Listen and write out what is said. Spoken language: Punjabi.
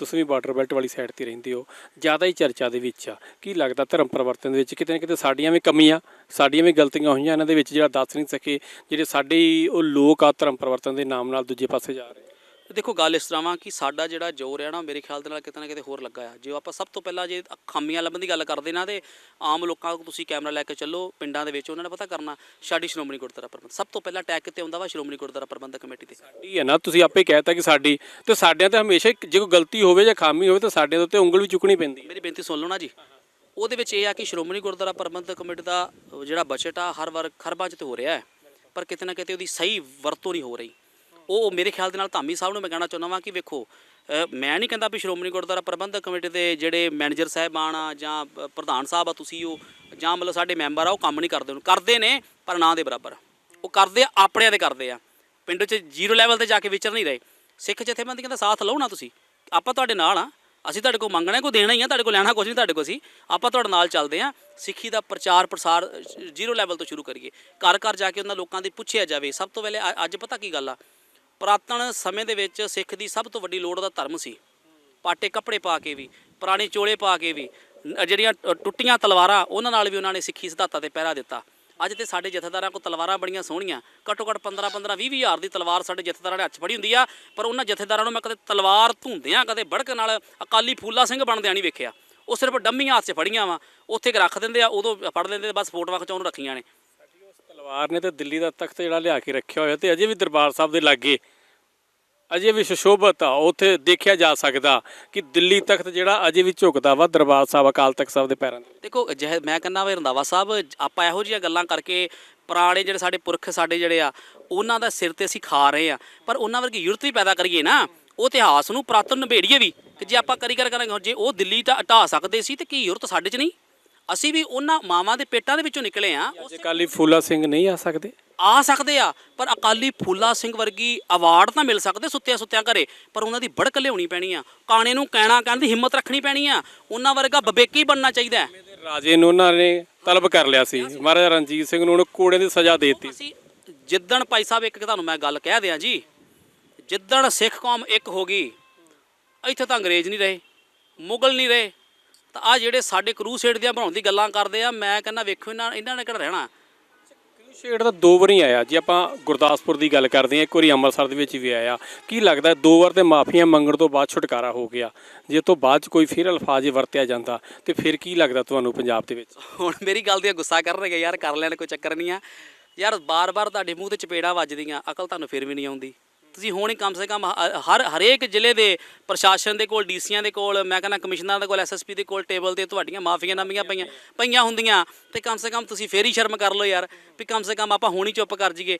ਤੁਸੀਂ ਵੀ ਬਾਰਡਰ ਬੈਲਟ ਵਾਲੀ ਸਾਈਡ ਤੇ ਰਹਿੰਦੇ ਹੋ, ਜ਼ਿਆਦਾ ਹੀ ਚਰਚਾ ਦੇ ਵਿੱਚ ਆ। ਕੀ ਲੱਗਦਾ ਧਰਮ ਪਰਿਵਰਤਨ ਦੇ ਵਿੱਚ ਕਿਤੇ ਨਾ ਕਿਤੇ ਸਾਡੀਆਂ ਵੀ ਕਮੀਆਂ, ਸਾਡੀਆਂ ਵੀ ਗਲਤੀਆਂ ਹੋਈਆਂ, ਇਹਨਾਂ ਦੇ ਵਿੱਚ ਜਿਹੜਾ ਦੱਸ ਨਹੀਂ ਸਕੇ, ਜਿਹੜੇ ਸਾਡੇ ਹੀ ਉਹ ਲੋਕ ਆ ਧਰਮ ਪਰਿਵਰਤਨ ਦੇ ਨਾਮ ਨਾਲ ਦੂਜੇ ਪਾਸੇ ਜਾ ਰਹੇ ਦੇਖੋ ਗੱਲ ਇਸ ਤਰ੍ਹਾਂ ਵਾ ਕਿ ਸਾਡਾ ਜਿਹੜਾ ਜ਼ੋਰ ਹੈ ਨਾ ਮੇਰੇ ਖਿਆਲ ਦੇ ਨਾਲ ਕਿਤੇ ਨਾ ਕਿਤੇ ਹੋਰ ਲੱਗਾ ਆ। ਜੇ ਆਪਾਂ ਸਭ ਤੋਂ ਪਹਿਲਾਂ ਜੇ ਖਾਮੀਆਂ ਲੱਭਣ ਦੀ ਗੱਲ ਕਰਦੇ ਨਾ ਤੇ ਆਮ ਲੋਕਾਂ ਨੂੰ ਤੁਸੀਂ ਕੈਮਰਾ ਲੈ ਕੇ ਚੱਲੋ ਪਿੰਡਾਂ ਦੇ ਵਿੱਚ ਉਹਨਾਂ ਨੇ ਪਤਾ ਕਰਨਾ ਸਾਡੀ ਸ਼੍ਰੋਮਣੀ ਗੁਰਦੁਆਰਾ ਪ੍ਰਬੰਧ ਸਭ ਤੋਂ ਪਹਿਲਾਂ ਟੈਗ ਕਿਤੇ ਆਉਂਦਾ ਵਾ ਸ਼੍ਰੋਮਣੀ ਗੁਰਦੁਆਰਾ ਪ੍ਰਬੰਧਕ ਕਮੇਟੀ ਤੇ ਸਾਡੀ ਹੈ ਨਾ ਤੁਸੀਂ ਆਪੇ ਕਹਿਤਾ ਕਿ ਸਾਡੀ ਤੇ ਸਾਡਿਆਂ ਤੇ ਹਮੇਸ਼ਾ ਹੀ ਜੇ ਕੋਈ ਗਲਤੀ ਹੋਵੇ ਜਾਂ ਖਾਮੀ ਹੋਵੇ ਤਾਂ ਸਾਡਿਆਂ ਦੇ ਉੱਤੇ ਉਂਗਲ ਵੀ ਚੁੱਕਣੀ ਪੈਂਦੀ ਹੈ। ਮੇਰੀ ਬੇਨਤੀ ਸੁਣ ਲਓ ਨਾ ਜੀ। ਉਹਦੇ ਵਿੱਚ ਇਹ ਆ ਕਿ ਸ਼੍ਰੋਮਣੀ ਗੁਰਦੁਆਰਾ ਪ੍ਰਬੰਧਕ ਕਮੇਟੀ ਦਾ ਜਿਹੜਾ ਬਜਟ ਆ ਹਰ ਵਾਰ ਖਰਬਾਂ 'ਚ ਤੇ ਹੋ ਰਿਹਾ ਹੈ ਪਰ ਕਿਤੇ ਨਾ ਕਿਤੇ ਉਹਦੀ ਸਹੀ ਵਰਤੋਂ ਨਹੀਂ ਹੋ ਰਹੀ। ਉਹ ਮੇਰੇ ਖਿਆਲ ਦੇ ਨਾਲ ਧਾਮੀ ਸਾਹਿਬ ਨੂੰ ਮੈਂ ਕਹਿਣਾ ਚਾਹੁੰਦਾ ਵਾਂ ਕਿ ਵੇਖੋ ਮੈਂ ਨਹੀਂ ਕਹਿੰਦਾ ਵੀ ਸ਼੍ਰੋਮਣੀ ਗੁਰਦੁਆਰਾ ਪ੍ਰਬੰਧਕ ਕਮੇਟੀ ਦੇ ਜਿਹੜੇ ਮੈਨੇਜਰ ਸਾਹਿਬਾਨ ਆ ਜਾਂ ਪ੍ਰਧਾਨ ਸਾਹਿਬ ਆ ਤੁਸੀਂ ਉਹ, ਜਾਂ ਮਤਲਬ ਸਾਡੇ ਮੈਂਬਰ ਆ, ਉਹ ਕੰਮ ਨਹੀਂ ਕਰਦੇ। ਹੁਣ ਕਰਦੇ ਨੇ, ਪਰ ਨਾ ਦੇ ਬਰਾਬਰ। ਉਹ ਕਰਦੇ ਆ, ਆਪਣਿਆਂ ਦੇ ਕਰਦੇ ਆ। ਪਿੰਡ 'ਚ ਜ਼ੀਰੋ ਲੈਵਲ ਤੇ ਜਾ ਕੇ ਵਿਚਰ ਨਹੀਂ ਰਹੇ। ਸਿੱਖ ਜਥੇਬੰਦੀਆਂ ਦਾ ਸਾਥ ਲਓ ਨਾ ਤੁਸੀਂ। ਆਪਾਂ ਤੁਹਾਡੇ ਨਾਲ ਆ। ਅਸੀਂ ਤੁਹਾਡੇ ਕੋਲ ਮੰਗਣਾ ਕੋਈ ਦੇਣਾ ਹੀ ਆ, ਤੁਹਾਡੇ ਕੋਲ ਲੈਣਾ ਕੁਝ ਨਹੀਂ ਤੁਹਾਡੇ ਕੋਲ ਸੀ ਆਪਾਂ ਤੁਹਾਡੇ ਨਾਲ ਚੱਲਦੇ ਆ। ਸਿੱਖੀ ਦਾ ਪ੍ਰਚਾਰ ਪ੍ਰਸਾਰ ਜ਼ੀਰੋ ਲੈਵਲ ਤੋਂ ਸ਼ੁਰੂ ਕਰੀਏ। ਘਰ ਘਰ ਜਾ ਕੇ ਉਹਨਾਂ ਲੋਕਾਂ ਦੀ ਪੁੱਛਿਆ ਜਾਵੇ। ਸਭ ਤੋਂ ਪਹਿਲੇ ਅ- ਅੱਜ ਪਤਾ ਕੀ ਗੱਲ ਆ? ਪੁਰਾਤਨ ਸਮੇਂ ਦੇ ਵਿੱਚ ਸਿੱਖ ਦੀ ਸਭ ਤੋਂ ਵੱਡੀ ਲੋੜ ਦਾ ਧਰਮ ਸੀ। ਪਾਟੇ ਕੱਪੜੇ ਪਾ ਕੇ ਵੀ, ਪੁਰਾਣੇ ਚੋਲੇ ਪਾ ਕੇ ਵੀ ਜਿਹੜੀਆਂ ਟ- ਟੁੱਟੀਆਂ ਤਲਵਾਰਾਂ, ਉਹਨਾਂ ਨਾਲ ਵੀ ਉਹਨਾਂ ਨੇ ਸਿੱਖੀ ਸਿਧਾਂਤਾਂ ਤੇ ਪਹਿਰਾ ਦਿੱਤਾ। ਅੱਜ ਤੇ ਸਾਡੇ ਜਥੇਦਾਰਾਂ ਕੋਲ ਤਲਵਾਰਾਂ ਬੜੀਆਂ ਸੋਹਣੀਆਂ। ਘੱਟੋ ਘੱਟ 15 15 20 ਹਜ਼ਾਰ ਦੀ ਤਲਵਾਰ ਸਾਡੇ ਜਥੇਦਾਰਾਂ ਦੇ ਹੱਥ 'ਚ ਫੜੀ ਹੁੰਦੀ ਆ, ਪਰ ਉਹਨਾਂ ਜਥੇਦਾਰਾਂ ਨੂੰ ਮੈਂ ਕਦੇ ਤਲਵਾਰ ਧੁੰਦਿਆਂ, ਕਦੇ ਬੜਕ ਨਾਲ ਅਕਾਲੀ ਫੂਲਾ ਸਿੰਘ ਬਣਦਿਆਂ ਨਹੀਂ ਵੇਖਿਆ। ਉਹ ਸਿਰਫ ਡੰਮੀਆਂ ਹੱਥ 'ਚ ਫੜੀਆਂ ਵਾ, ਉੱਥੇ ਰੱਖ ਦਿੰਦੇ ਆ, ਉਦੋਂ ਫੜ ਲੈਂਦੇ ਬਸ ਫੋਟੋਆਂ ਖਿਚਾਉਣ ਨੂੰ ਰੱਖੀਆਂ ਨੇ। ਤਲਵਾਰ ਨੇ ਤੇ ਦਿੱਲੀ ਦਾ ਤਖਤ ਜਿਹੜਾ ਲਿਆ ਕੇ ਰੱਖਿਆ ਹੋਇਆ ਤੇ ਅਜੇ ਵੀ ਦਰਬਾਰ ਸਾਹਿਬ ਦੇ ਲਾਗੇ। ਅਜੇ ਵੀ ਸੁਸ਼ੋਭਤ ਆ, ਉੱਥੇ ਦੇਖਿਆ ਜਾ ਸਕਦਾ ਕਿ ਦਿੱਲੀ ਤਖਤ ਜਿਹੜਾ ਅਜੇ ਵੀ ਝੁਕਦਾ ਵਾ ਦਰਬਾਰ ਸਾਹਿਬ, ਅਕਾਲ ਤਖਤ ਸਾਹਿਬ ਦੇ ਪੈਰਾਂ ਦੇ ਦੇਖੋ ਜਿਹੇ ਮੈਂ ਕਹਿੰਦਾ ਵੀ ਰੰਧਾਵਾ ਸਾਹਿਬ, ਆਪਾਂ ਇਹੋ ਜਿਹੀਆਂ ਗੱਲਾਂ ਕਰਕੇ ਪੁਰਾਣੇ ਜਿਹੜੇ ਸਾਡੇ ਪੁਰਖ, ਸਾਡੇ ਜਿਹੜੇ ਆ, ਉਹਨਾਂ ਦਾ ਸਿਰ ਤੇ ਅਸੀਂ ਖਾ ਰਹੇ ਆ। ਪਰ ਉਹਨਾਂ ਵਰਗੀ ਯੁਰਤ ਵੀ ਪੈਦਾ ਕਰੀਏ ਨਾ, ਉਹ ਇਤਿਹਾਸ ਨੂੰ ਪੁਰਾਤਨ ਨਿਬੇੜੀਏ ਵੀ, ਕਿ ਜੇ ਆਪਾਂ ਕਰੀ ਕਰ ਕਰਾਂਗੇ ਹੁਣ ਜੇ ਉਹ ਦਿੱਲੀ ਤਾਂ ਹਟਾ ਸਕਦੇ ਸੀ, ਤੇ ਕੀ ਯੁਰਤ ਸਾਡੇ 'ਚ ਨਹੀਂ? ਅਸੀਂ ਵੀ ਉਹਨਾਂ ਮਾਵਾਂ ਦੇ ਪੇਟਾਂ ਦੇ ਵਿੱਚੋਂ ਨਿਕਲੇ ਆ ਅੱਜ ਅਕਾਲੀ ਫੂਲਾ ਸਿੰਘ ਨਹੀਂ ਆ ਸਕਦੇ? ਆ ਸਕਦੇ ਆ ਪਰ ਅਕਾਲੀ ਫੂਲਾ ਸਿੰਘ ਵਰਗੀ ਅਵਾਰਡ ਤਾਂ ਮਿਲ ਸਕਦੇ ਸੁੱਤਿਆਂ ਸੁੱਤਿਆਂ ਘਰੇ ਪਰ ਉਹਨਾਂ ਦੀ ਬੜਕ ਲਿਆਉਣੀ ਪੈਣੀ ਆ। ਕਾਣੇ ਨੂੰ ਕਹਿਣਾ ਕਹਿਣ ਦੀ ਹਿੰਮਤ ਰੱਖਣੀ ਪੈਣੀ ਆ। ਉਹਨਾਂ ਵਰਗਾ ਬਬੇਕੀ ਬਣਨਾ ਚਾਹੀਦਾ ਹੈ। ਰਾਜੇ ਨੂੰ ਉਹਨਾਂ ਨੇ ਤਲਬ ਕਰ ਲਿਆ ਸੀ? ਮਹਾਰਾਜਾ ਰਣਜੀਤ ਸਿੰਘ ਨੂੰ ਉਹਨੂੰ ਕੋੜੇ ਦੀ ਸਜ਼ਾ ਦੇ ਦਿੱਤੀ। ਅਸੀਂ ਜਿੱਦਣ ਭਾਈ ਸਾਹਿਬ ਇੱਕ ਤੁਹਾਨੂੰ ਮੈਂ ਗੱਲ ਕਹਿ ਦਿਆਂ ਜੀ ਜਿੱਦਣ ਸਿੱਖ ਕੌਮ ਇੱਕ ਹੋ ਗਈ ਇੱਥੇ ਤਾਂ ਅੰਗਰੇਜ਼ ਨਹੀਂ ਰਹੇ ਮੁਗਲ ਨਹੀਂ ਰਹੇ ਤਾਂ ਆ ਜਿਹੜੇ ਸਾਡੇ ਕਰੂਸੇਡ ਦੀਆਂ ਬਣਾਉਣ ਦੀ ਗੱਲਾਂ ਕਰਦੇ ਆ ਮੈਂ ਕਹਿੰਦਾ ਵੇਖੋ ਇਹਨਾਂ ਇਹਨਾਂ ਨੇ ਕਿਹੜਾ ਰਹਿਣਾ। ਸ਼ੇਡ ਦਾ ਦੋ ਵਾਰੀ ਆਇਆ। ਜੇ ਆਪਾਂ ਗੁਰਦਾਸਪੁਰ ਦੀ ਗੱਲ ਕਰਦੇ ਹਾਂ ਇੱਕ ਵਾਰੀ ਅੰਮ੍ਰਿਤਸਰ ਦੇ ਵਿੱਚ ਵੀ ਆਇਆ। ਕੀ ਲੱਗਦਾ ਦੋ ਵਾਰ ਤੇ ਮਾਫੀਆਂ ਮੰਗਣ ਤੋਂ ਬਾਅਦ ਛੁਟਕਾਰਾ ਹੋ ਗਿਆ? ਜੇ ਤੋਂ ਬਾਅਦ ਚ ਕੋਈ ਫਿਰ ਅਲਫਾਜ਼ ਵਰਤਿਆ ਜਾਂਦਾ ਤੇ ਫਿਰ ਕੀ ਲੱਗਦਾ ਤੁਹਾਨੂੰ ਪੰਜਾਬ ਦੇ ਵਿੱਚ? ਹੁਣ ਮੇਰੀ ਗੱਲ ਤੇ ਗੁੱਸਾ ਕਰਨਗੇ ਯਾਰ ਕਰ ਲੈਣ ਕੋਈ ਚੱਕਰ ਨਹੀਂ ਆ। ਯਾਰ ਬਾਰ-ਬਾਰ ਤੁਹਾਡੇ ਮੂੰਹ ਤੇ ਚਪੇੜਾ ਵੱਜਦੀਆਂ ਅਕਲ ਤੁਹਾਨੂੰ ਫਿਰ ਵੀ ਨਹੀਂ ਆਉਂਦੀ। ਤੁਸੀਂ ਹੁਣ ਹੀ ਕਮ ਸੇ ਕਮ ਹਰ, ਹਰੇਕ ਜ਼ਿਲ੍ਹੇ ਦੇ ਪ੍ਰਸ਼ਾਸਨ ਦੇ ਕੋਲ, ਡੀਸੀਆਂ ਦੇ ਕੋਲ, ਮੈਂ ਕਹਿੰਦਾ ਕਮਿਸ਼ਨਰਾਂ ਦੇ ਕੋਲ ਐਸਐਸਪੀ ਦੇ ਕੋਲ, ਟੇਬਲ ਤੇ ਤੁਹਾਡੀਆਂ ਮਾਫੀਆਂ ਨਾਮੀਆਂ ਪਈਆਂ ਪਈਆਂ ਹੁੰਦੀਆਂ ਤੇ ਕਮ ਸੇ ਕਮ ਤੁਸੀਂ ਫੇਰ ਹੀ ਸ਼ਰਮ ਕਰ ਲਓ ਯਾਰ, ਵੀ ਕਮ ਸੇ ਕਮ ਆਪਾਂ ਹੁਣ ਹੀ ਚੁੱਪ ਕਰ ਜਾਈਏ।